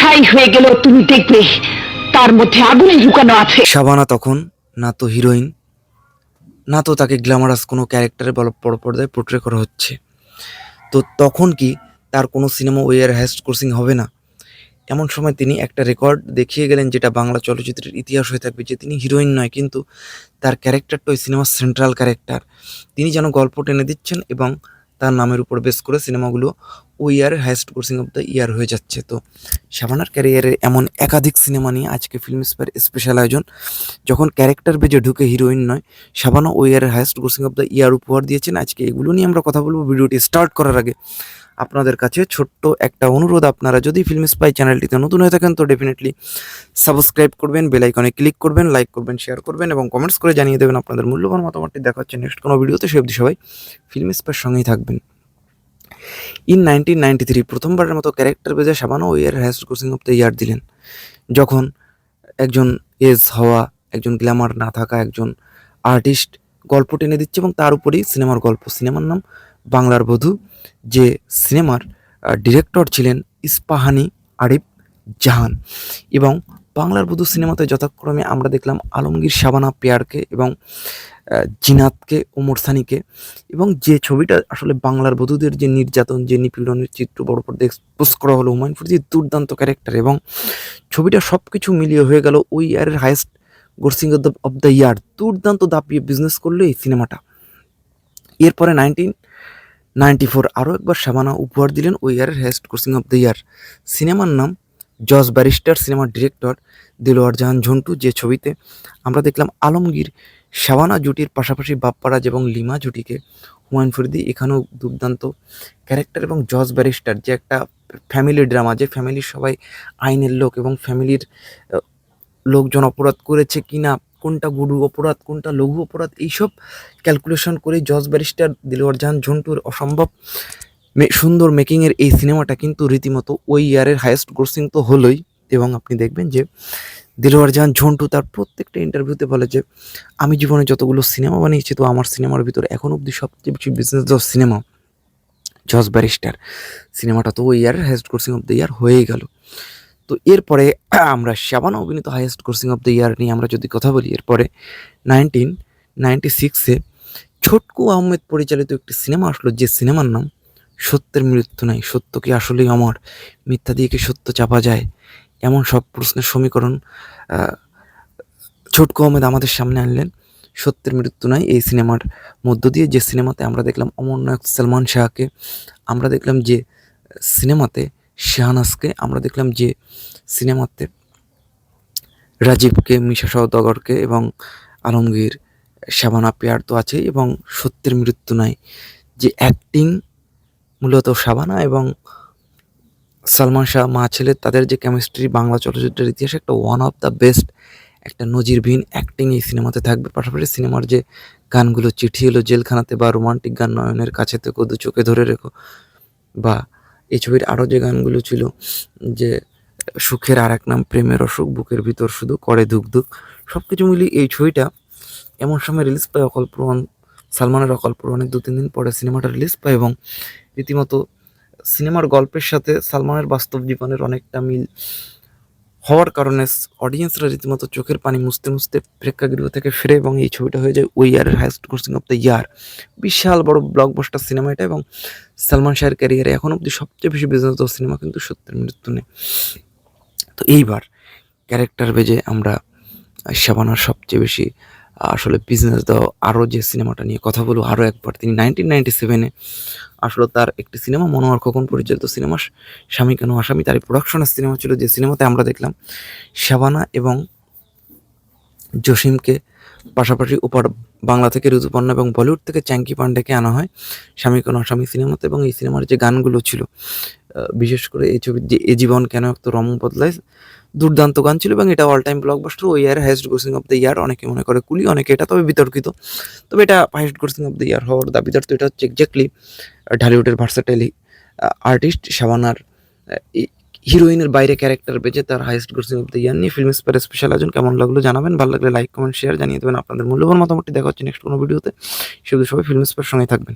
ছাই হয়ে গেলেও তুমি দেখবে তার মধ্যে আগুনে লুকানো আছে। শাবানা তখন, না তো হিরোইন, না তো তাকে গ্ল্যামারাস কোনো ক্যারেক্টারে বড় বড় পর্দায় পোট্রে করা হচ্ছে। তো তখন কি তার কোনো সিনেমা ওয়ার হ্যাস্ট কোর্সিং হবে না? এমন সময় তিনি একটা রেকর্ড দেখিয়ে গেলেন যেটা বাংলা চলচ্চিত্রের ইতিহাস হয়ে থাকবে যে তিনি হিরোইন নয়, কিন্তু তার ক্যারেক্টারটা ওই সিনেমার সেন্ট্রাল ক্যারেক্টার। তিনি যেন গল্প টেনে দিচ্ছেন এবং তার নামের উপর বেস করে সিনেমাগুলো ওই ইয়ারের highest grossing of the year হয়ে যাচ্ছে। তো শাবানার ক্যারিয়ারের এমন একাধিক সিনেমা নিয়ে আজকে ফিল্ম স্পেয়ার স্পেশাল আয়োজন, যখন ক্যারেক্টার বেজে ঢুকে হিরোইন নয়, শাবানা ওই ইয়ারের highest grossing of the year উপহার দিয়েছেন। আজকে এগুলো নিয়ে আমরা কথা বলব। ভিডিওটি স্টার্ট করার আগে আপনাদের কাছে ছোট্ট একটা অনুরোধ। আপনারা যদি ফিল্ম স্পাই চ্যানেলটিতে নতুন হয়ে থাকেন, তো ডেফিনেটলি সাবস্ক্রাইব করবেন বেল আইকনে ক্লিক করবেন লাইক করবেন শেয়ার করবেন এবং কমেন্টস করে জানিয়ে দেবেন আপনাদের মূল্যবান মতামতটি। দেখা হচ্ছে নেক্সট কোনো ভিডিওতে সে অবধি সবাই ফিল্ম স্পাইয়ের সঙ্গেই থাকবেন। ইন নাইনটিন নাইনটি থ্রি প্রথমবারের মতো ক্যারেক্টার বেজে সাবানো year highest grossing of the year দিলেন। যখন একজন এজ হওয়া, একজন গ্ল্যামার না থাকা, একজন আর্টিস্ট গল্প টেনে দিচ্ছে এবং তার উপরেই সিনেমার গল্প। সিনেমার নাম বাংলার বধূ, যে সিনেমার ডিরেক্টর ছিলেন ইস্পাহানি আরিফ জাহান। এবং বাংলার বধূ সিনেমাতে যথাক্রমে আমরা দেখলাম আলমগীর শাবানা পেয়ারকে এবং জিনাতকে, ওমর সানিকে। এবং যে ছবিটা আসলে বাংলার বধূদের যে নির্যাতন, যে নিপীড়নের চিত্র বড় পর্দায় এক্সপোজ করা হলো হুমায়ুন ফরিদির দুর্দান্ত ক্যারেক্টার এবং ছবিটা সব কিছু মিলিয়ে হয়ে গেল ওই ইয়ারের highest grossing of the year দুর্দান্ত দাপিয়ে বিজনেস করল এই সিনেমাটা এরপরে নাইনটিন নাইনটি ফোর আরও একবার শাবানা উপহার দিলেন ওই ইয়ারের highest grossing of the year সিনেমার নাম জজ ব্যারিস্টার সিনেমার ডিরেক্টর দিলোয়ার জাহান ঝন্টু, যে ছবিতে আমরা দেখলাম আলমগীর শাবানা জুটির পাশাপাশি বাপ্পারাজ এবং লিমা জুটিকে হুমায়ুন ফরিদি, এখানেও দুর্দান্ত ক্যারেক্টার এবং জজ ব্যারিস্টার যে একটা ফ্যামিলি ড্রামা যে ফ্যামিলির সবাই আইনের লোক এবং ফ্যামিলির লোকজন অপরাধ করেছে কি না কোনটা গুরু অপরাধ, কোনটা লঘু অপরাধ, এইসব ক্যালকুলেশন করে জজ ব্যারিস্টার দিলওয়ার জাহান ঝন্টুর অসম্ভব মে- সুন্দর মেকিংয়ের এই সিনেমাটা কিন্তু রীতিমতো ওই ইয়ারের হায়েস্ট গ্রোসিং তো হলোই। এবং আপনি দেখবেন যে দিলওয়ার জাহান ঝন্টু তার প্রত্যেকটা ইন্টারভিউতে বলে যে, আমি জীবনে যতগুলো সিনেমা বানিয়েছি, তো আমার সিনেমার ভিতরে এখন অবধি সবচেয়ে বেশি বিজনেস দেওয়া সিনেমা জজ ব্যারিস্টার সিনেমাটা তো ওই ইয়ারের highest grossing of the year হয়ে গেল। তো এরপরে আমরা শাবানা অভিনীত highest grossing of the year নিয়ে আমরা যদি কথা বলি, এরপরে নাইনটিন নাইনটি সিক্সে ছোটকু আহমেদ পরিচালিত একটি সিনেমা আসলো, যে সিনেমার নাম সত্যের মৃত্যু নাই। সত্য কি আসলেই অমর? মিথ্যা দিয়ে কি সত্য চাপা যায়? এমন সব প্রশ্নের সমীকরণ ছোটকু আহমেদ আমাদের সামনে আনলেন। সত্যের মৃত্যু নাই এই সিনেমার মধ্য দিয়ে। যে সিনেমাতে আমরা দেখলাম অমর নায়ক সলমান শাহকে, আমরা দেখলাম যে সিনেমাতে শাহনাজকে আমরা দেখলাম যে সিনেমাতে রাজীবকে, মিশা সওদাগরকে এবং আলমগীর শাবানা পেয়ার তো আছেই এবং সত্যের মৃত্যু নাই। যে অ্যাক্টিং মূলত শাবানা এবং সালমান শাহ মা ছেলে, তাদের যে কেমিস্ট্রি বাংলা চলচ্চিত্রের ইতিহাসে একটা ওয়ান অফ দ্য বেস্ট একটা নজিরবিহীন অ্যাক্টিং এই সিনেমাতে থাকবে। পাশাপাশি সিনেমার যে গানগুলো, চিঠি এলো জেলখানাতে বা রোমান্টিক গান নয়নের কাছে থেকে দু চোখে ধরে রেখো বা এই ছবির আরও যে গানগুলো ছিল, যে সুখের আর এক নাম, প্রেমের অসুখ, বুকের ভিতর শুধু করে ধুক ধুক সব কিছু মিলিয়ে এই ছবিটা এমন সময় রিলিজ পায় অকল প্রমাণ সালমানের অকল প্রমাণের দু তিন দিন পরে সিনেমাটা রিলিজ পায় এবং রীতিমতো সিনেমার গল্পের সাথে সালমানের বাস্তব জীবনের অনেকটা মিল হওয়ার কারণে অডিয়েন্সরা রীতিমতো চোখের পানি মুছতে মুছতে প্রেক্ষাগৃহ থেকে ফিরে এবং এই ছবিটা হয়ে যায় ওই ইয়ারের highest grossing of the year বিশাল বড় ব্লকবাস্টার সিনেমা এটা এবং সালমান শাহের ক্যারিয়ারে এখন অব্দি সবচেয়ে বেশি বিজনেস সিনেমা কিন্তু সত্যের মৃত্যু নেই তো এইবার ক্যারেক্টার বেজে আমরা শাবানার সবচেয়ে বেশি আসলে বিজনেস দেওয়া আরও যে সিনেমাটা নিয়ে কথা বলব আরও একবার। তিনি নাইনটিন নাইনটি সেভেনে আসলে তার একটি সিনেমা মনোহর খোকন পরিচালিত সিনেমা স্বামী কেন আসামি তার প্রোডাকশনের সিনেমা ছিল, যে সিনেমাতে আমরা দেখলাম শাবানা এবং জসিমকে পাশাপাশি উপর বাংলা থেকে ঋতুপর্ণা এবং বলিউড থেকে চ্যাঙ্কি পান্ডেকে আনা হয় স্বামী কেন আসামি সিনেমাতে এবং এই সিনেমার যে গানগুলো ছিল বিশেষ করে এই ছবির যে এ জীবন কেন একটু রম বদলায়, দুর্দান্ত গান ছিল এবং এটা অল টাইম ব্লকবাস্টার ওই year highest grossing of the year অনেকে মনে করে কুলি, অনেকে এটা তবে বিতর্কিত। তবে এটা highest grossing of the year হওয়ার দাবিদার তো এটা হচ্ছে এক্স্যাক্টলি ঢালিউডের ভার্সাটাইলি আর্টিস্ট শাবানার হিরোইনের বাইরে ক্যারেক্টার বেঁচে তার highest grossing of the year নিয়ে ফিল্ম স্পার স্পেশাল আয়োজন কেমন লাগল জানাবেন। ভালো লাগলে লাইক কমেন্ট শেয়ার জানিয়ে দেবেন। আপনাদের মূল্যবান মতামতটি দেখা হচ্ছে নেক্সট কোনো ভিডিওতে শুধু সবাই ফিল্ম স্পার সঙ্গে থাকবেন।